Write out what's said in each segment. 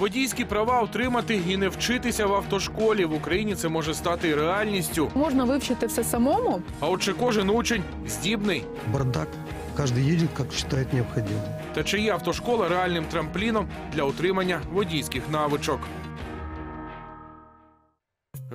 Водійські права отримати і не вчитися в автошколі в Україні це може стати реальністю. Можна вивчити все самому. А от чи кожен учень здібний? Бардак. кожен їде, як вважає необхідним. Та чи є автошкола реальним трампліном для отримання водійських навичок?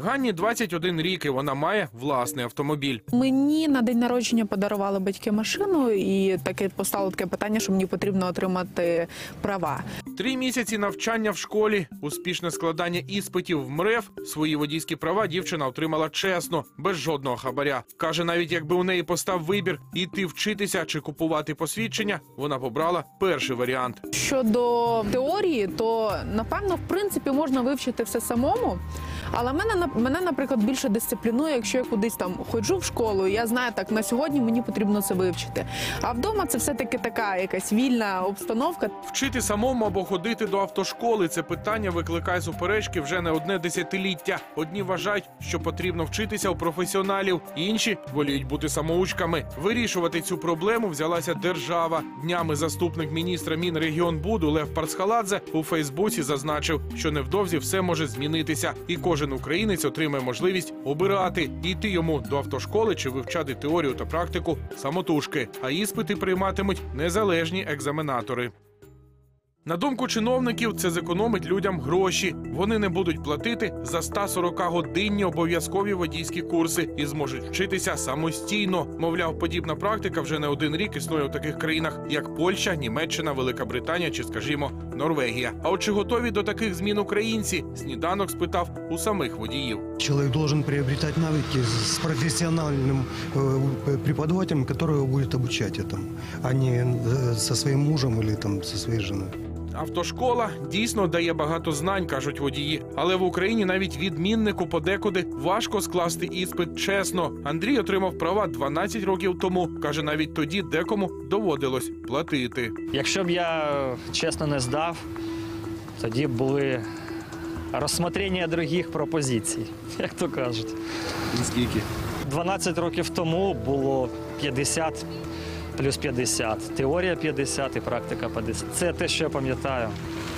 Ганні 21 рік і вона має власний автомобіль. Мені на день народження подарували батьки машину, і таке постало таке питання, що мені потрібно отримати права. Три місяці навчання в школі, успішне складання іспитів в МРЕФ. Свої водійські права дівчина отримала чесно, без жодного хабаря. Каже, навіть якби у неї постав вибір іти вчитися чи купувати посвідчення, вона побрала перший варіант. Щодо теорії, то напевно, в принципі, можна вивчити все самому. Але мене на- мене, наприклад, більше дисциплінує, якщо я кудись там ходжу в школу. Я знаю, так на сьогодні мені потрібно це вивчити. А вдома це все таки така якась вільна обстановка. Вчити самому або ходити до автошколи це питання викликає суперечки вже не одне десятиліття. Одні вважають, що потрібно вчитися у професіоналів, інші воліють бути самоучками. Вирішувати цю проблему взялася держава. Днями заступник міністра Мінрегіонбуду Лев Парсхаладзе у Фейсбуці зазначив, що невдовзі все може змінитися, і кожен українець отримає можливість обирати йти йому до автошколи чи вивчати теорію та практику самотужки. А іспити прийматимуть незалежні екзаменатори. На думку чиновників, це зекономить людям гроші. Вони не будуть платити за 140-годинні обов'язкові водійські курси і зможуть вчитися самостійно. Мовляв, подібна практика вже не один рік існує у таких країнах, як Польща, Німеччина, Велика Британія чи, скажімо, Норвегія. А от чи готові до таких змін українці? Сніданок спитав у самих водіїв. Человек должен приобретать навыки с профессиональным э, преподавателем, который его будет обучать этому, а не э, со своим мужем или там со своей женой. Автошкола дійсно дає багато знань, кажуть водії. Але в Україні навіть відміннику подекуди важко скласти іспит чесно. Андрій отримав права 12 років тому. каже, навіть тоді декому доводилось платити. Якщо б я чесно не здав, тоді б були розсмотрення других пропозицій, як то кажуть. Скільки? 12 років тому було 50 плюс 50. Теорія 50 і практика 50. Це те, що я пам'ятаю.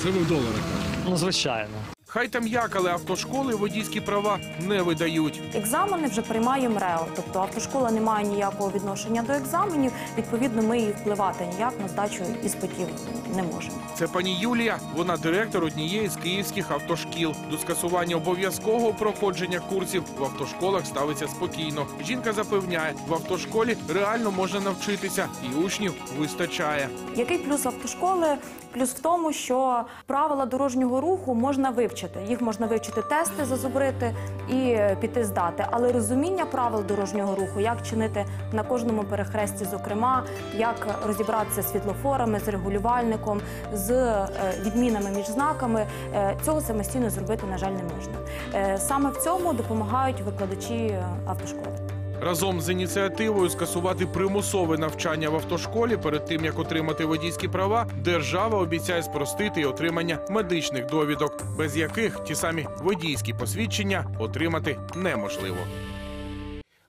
Це ви в доларах. Ну, звичайно. Хай там як, але автошколи водійські права не видають. Екзамени вже приймає МРЕО, тобто автошкола не має ніякого відношення до екзаменів. Відповідно, ми і впливати ніяк на здачу іспитів не можемо. Це пані Юлія. Вона директор однієї з київських автошкіл. До скасування обов'язкового проходження курсів в автошколах ставиться спокійно. Жінка запевняє, в автошколі реально можна навчитися, і учнів вистачає. Який плюс автошколи? Плюс в тому, що правила дорожнього руху можна вивчити. Їх можна вивчити тести, зазубрити і піти здати. Але розуміння правил дорожнього руху, як чинити на кожному перехресті, зокрема, як розібратися з світлофорами, з регулювальником, з е, відмінами між знаками, е, цього самостійно зробити, на жаль, не можна. Е, Саме в цьому допомагають викладачі е, автошколи. Разом з ініціативою скасувати примусове навчання в автошколі перед тим як отримати водійські права, держава обіцяє спростити отримання медичних довідок, без яких ті самі водійські посвідчення отримати неможливо.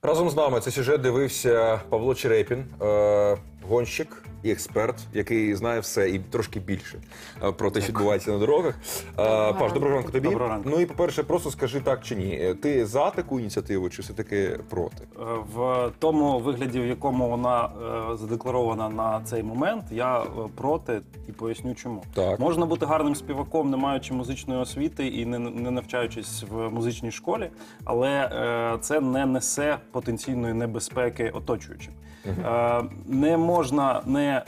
Разом з нами цей сюжет дивився Павло Черепін, е, гонщик і експерт, який знає все і трошки більше е, про те, що відбувається на дорогах. Е, Паш, доброго ранку тобі. Доброго ранку. Ну і по-перше, просто скажи так чи ні. Е, Ти за таку ініціативу, чи все-таки проти? Е, В тому вигляді, в якому вона е, задекларована на цей момент, я е, проти і поясню чому. Так. Можна бути гарним співаком, не маючи музичної освіти і не, не навчаючись в музичній школі, але е, це не несе потенційної небезпеки оточуючим. Е, не можна, не е,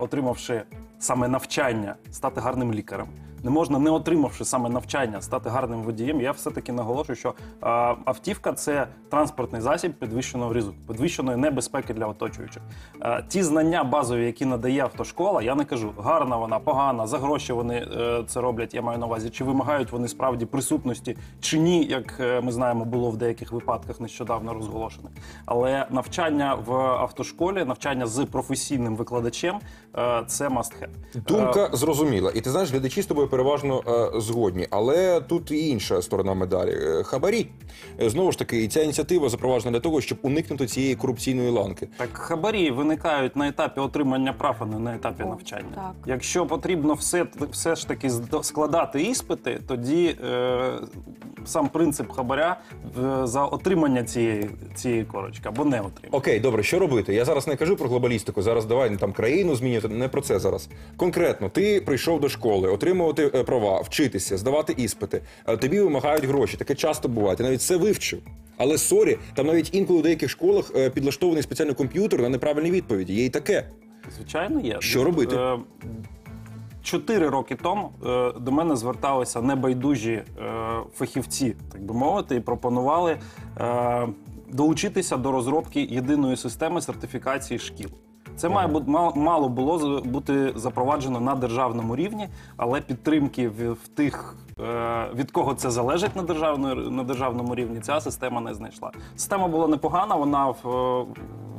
отримавши саме навчання, стати гарним лікарем. Не можна, не отримавши саме навчання, стати гарним водієм. Я все-таки наголошую, що е, автівка це транспортний засіб підвищеного ризику, підвищеної небезпеки для оточуючих. Е, ті знання базові, які надає автошкола, я не кажу, гарна вона, погана, за гроші вони е, це роблять, я маю на увазі, чи вимагають вони справді присутності, чи ні, як е, ми знаємо, було в деяких випадках нещодавно розголошене. Але навчання в автошколі, навчання з професійним викладачем е, це must have. Думка зрозуміла. І ти знаєш, глядачі з тобою переважно е, згодні. Але тут і інша сторона медалі. Е, Хабарі. Е, Знову ж таки, і ця ініціатива запроваджена для того, щоб уникнути цієї корупційної ланки? Так хабарі виникають на етапі отримання прав, а не на етапі навчання. так. Якщо потрібно все, все ж таки складати іспити, тоді е, сам принцип хабаря за отримання цієї, цієї корочки або не отримання. Окей, добре, що робити? Я зараз не кажу про глобалістику. Зараз давай там країну змінювати. Не про це зараз. Конкретно, ти прийшов до школи, отримувати е, права, вчитися, здавати іспити. Е, Тобі вимагають гроші. Таке часто буває. Ти навіть це вивчив. Але сорі, там навіть інколи у деяких школах е, підлаштований спеціальний комп'ютер на неправильні відповіді. Є і таке. Звичайно, є. Що робити? Чотири роки тому е, до мене зверталися небайдужі е, фахівці, так би мовити, і пропонували е, долучитися до розробки єдиної системи сертифікації шкіл. Це має бути мало- було бути запроваджено на державному рівні, але підтримки в, тих, е, від кого це залежить на державному, на державному рівні, ця система не знайшла. Система була непогана, вона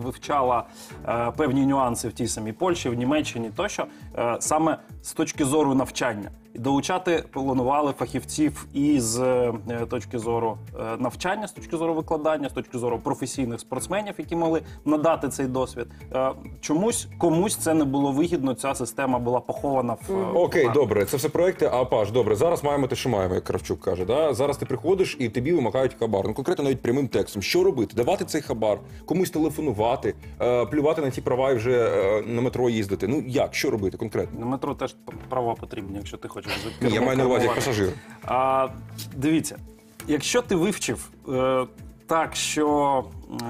вивчала е, певні нюанси в тій самій Польщі, в Німеччині тощо, е, саме з точки зору навчання. Долучати планували фахівців і з е, точки зору е, навчання, з точки зору викладання, з точки зору професійних спортсменів, які могли надати цей досвід. Е, Чомусь комусь це не було вигідно. Ця система була похована в е, Окей, в- добре, це все проекти. А Паш, добре, зараз маємо те, що маємо, як Кравчук каже. Да? Зараз ти приходиш і тобі вимагають хабар. Ну конкретно навіть прямим текстом. Що робити? Давати цей хабар, комусь телефонувати, е, плювати на ті права і вже е, на метро їздити. Ну як, що робити конкретно? На метро теж права потрібні, якщо ти хочеш за Ні, я кермо маю на увазі як кермувати. пасажир. А, дивіться, якщо ти вивчив е, так, що е,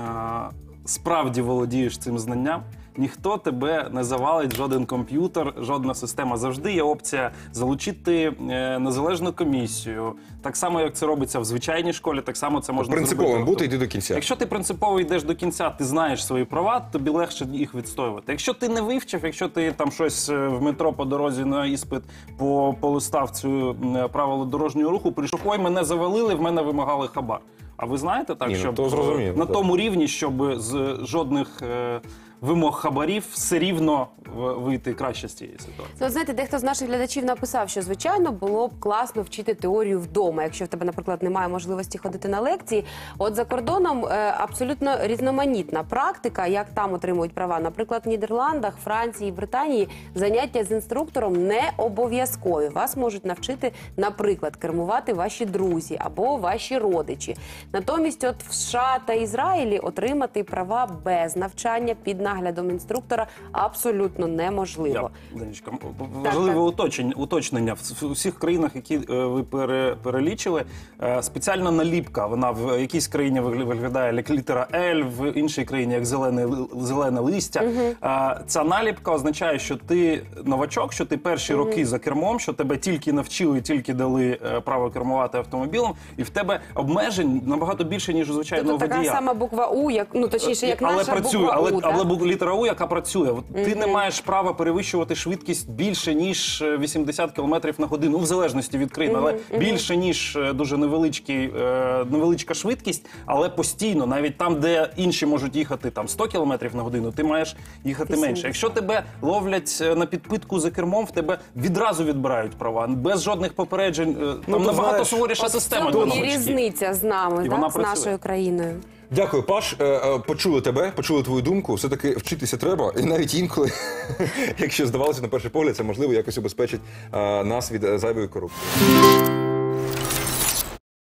справді володієш цим знанням, ніхто тебе не завалить, жоден комп'ютер, жодна система. Завжди є опція залучити е, незалежну комісію. Так само, як це робиться в звичайній школі, так само це можна Принциповим зробити. бути йди до кінця. Якщо ти принципово йдеш до кінця, ти знаєш свої права, тобі легше їх відстоювати. Якщо ти не вивчив, якщо ти там щось е, в метро по дорозі на іспит по, полистав цю правило дорожнього руху, прийшов, ой, мене завалили, в мене вимагали хабар. А ви знаєте так, Ні, ну, щоб то зрозуміло, на так. тому рівні, щоб з жодних е, вимог хабарів все рівно вийти краще з цієї ситуації. Ну, знаєте, дехто з наших глядачів написав, що звичайно було б класно вчити теорію вдома, якщо в тебе, наприклад, немає можливості ходити на лекції. От за кордоном е, абсолютно різноманітна практика, як там отримують права. Наприклад, в Нідерландах, Франції, Британії заняття з інструктором не обов'язкові. Вас можуть навчити, наприклад, кермувати ваші друзі або ваші родичі. Натомість, от в США та Ізраїлі отримати права без навчання під наглядом інструктора абсолютно неможливо. Я, Данечка, важливе так. уточнення, уточнення. В усіх країнах, які е, ви пере, перелічили, е, спеціальна наліпка. Вона в якійсь країні вигля- виглядає як літера L, в іншій країні як зелене, зелене листя. Е, Ця наліпка означає, що ти новачок, що ти перші роки за кермом, що тебе тільки навчили, тільки дали право кермувати автомобілем, і в тебе обмежень набагато більше, ніж у звичайного Тобто така сама буква У, як ну точніше, як але наша працює, буква але, У, але так? Літера У, яка працює. От Ти не маєш права перевищувати швидкість більше ніж е, 80 км на годину, ну, в залежності від країни, але більше ніж е, дуже невеличкий, е, невеличка швидкість, але постійно, навіть там, де інші можуть їхати там 100 км на годину, ти маєш їхати менше. Якщо тебе ловлять е, на підпитку за кермом, в тебе відразу відбирають права, без жодних попереджень. Е, Там Ну, ти набагато знаєш, суворіша система. для новачків. різниця з нами, І так, вона з працює. нашою країною. Дякую, Паш. Е, е, Почули тебе, почули твою думку. Все таки вчитися треба, і навіть інколи, якщо здавалося на перший погляд, це можливо якось убезпечить е, нас від зайвої корупції.